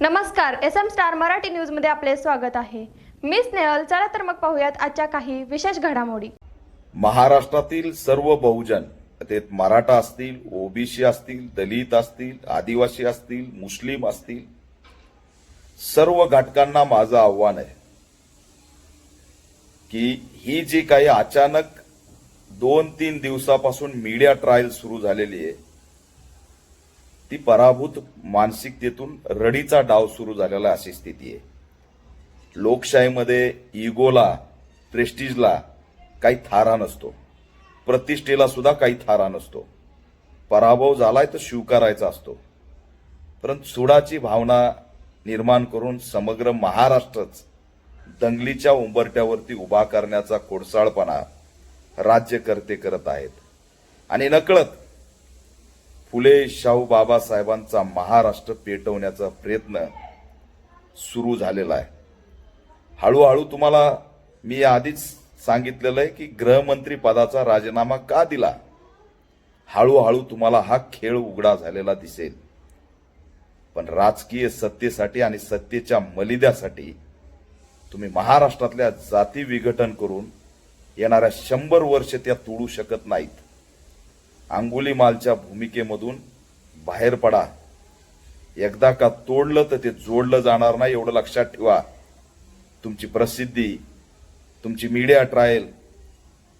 नमस्कार S M star Marathi न्यूजमध्ये आपले स्वागत आहे. मी स्नेहल चला तर मग पाहूयात आजच्या काही विशेष घडामोडी. महाराष्ट्रातील सर्व बहुजन ते मराठा असतील ओबीसी असतील दलित असतील आदिवासी असतील मुस्लिम असतील सर्व घटकांना माझं आव्हान आहे की ही जी काही अचानक दोन तीन दिवसापासून मीडिया ट्रायल सुरू झालेली आहे ती पराभूत मानसिकतेतून रडीचा डाव सुरू झालेला अशी स्थिती आहे. लोकशाहीमध्ये इगोला प्रेस्टिजला काही थारा नसतो. प्रतिष्ठेला सुद्धा काही थारा नसतो. पराभव झालाय तर स्वीकारायचा असतो. परंतु सुडाची भावना निर्माण करून समग्र महाराष्ट्रच दंगलीच्या उंबरट्यावरती उभा करण्याचा कोडसाळपणा राज्यकर्ते करत आहेत. आणि नकळत फुले शाहू बाबासाहेबांचा महाराष्ट्र पेटवण्याचा प्रयत्न सुरू झालेला आहे. हळूहळू तुम्हाला मी आधीच सांगितलेलं आहे की गृहमंत्री पदाचा राजीनामा का दिला? हळूहळू तुम्हाला हा खेळ उघडा झालेला दिसेल. पण राजकीय सत्तेसाठी आणि सत्तेच्या मलिद्यासाठी तुम्ही महाराष्ट्रातल्या जाती विघटन करून येणाऱ्या शंभर वर्ष त्या तोडू शकत नाहीत. अंगुलीमालच्या भूमिकेमधून बाहेर पडा. एकदा का तोडलं तर ते जोडलं जाणार नाही एवढं लक्षात ठेवा. तुमची प्रसिद्धी तुमची मीडिया ट्रायल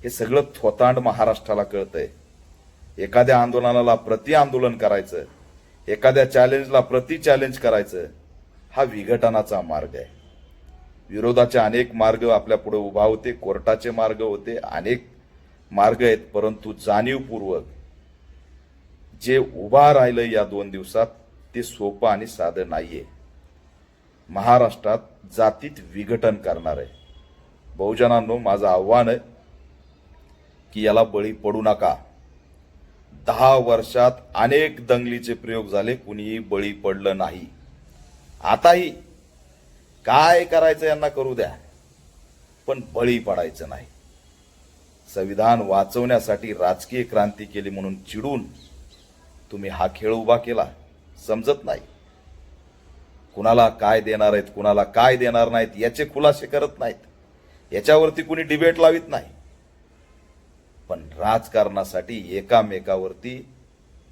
हे सगळं थोतांड महाराष्ट्राला कळतंय. एखाद्या आंदोलनाला प्रति आंदोलन करायचं एखाद्या चॅलेंजला प्रति चॅलेंज करायचं हा विघटनाचा मार्ग आहे. विरोधाचे अनेक मार्ग आपल्या पुढे उभा होते कोर्टाचे मार्ग होते अनेक मार्ग आहेत परंतु जाणीवपूर्वक जे उभा राहिलं या दोन दिवसात ते सोपं आणि साधं नाहीये. महाराष्ट्रात जातीत विघटन करणार आहे. बहुजनांनो माझं आव्हान आहे की याला बळी पडू नका. दहा वर्षात अनेक दंगलीचे प्रयोग झाले कुणीही बळी पडलं नाही. आताही काय करायचं यांना करू द्या पण बळी पडायचं नाही. संविधान वाचवण्यासाठी राजकीय क्रांती केली म्हणून चिडून तुम्ही हा खेळ उभा केला समजत नाही. कुणाला काय देणार आहेत कुणाला काय देणार नाहीत याचे खुलासे करत नाहीत. याच्यावरती कुणी डिबेट लावित नाही. पण राजकारणासाठी एकामेकावरती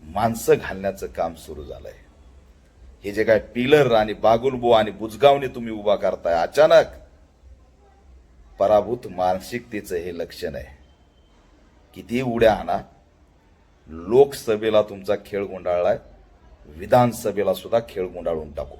माणसं घालण्याचं काम सुरू झालंय. हे जे काय पिलर आणि बागुलबो आणि बुजगावने तुम्ही उभा करताय अचानक पराभूत मानसिकतेचं हे लक्षण आहे. किती उड्या आणा. लोकसभेला तुमचा खेळ गुंडाळलाय विधानसभेला सुद्धा खेळ गुंडाळून टाकू.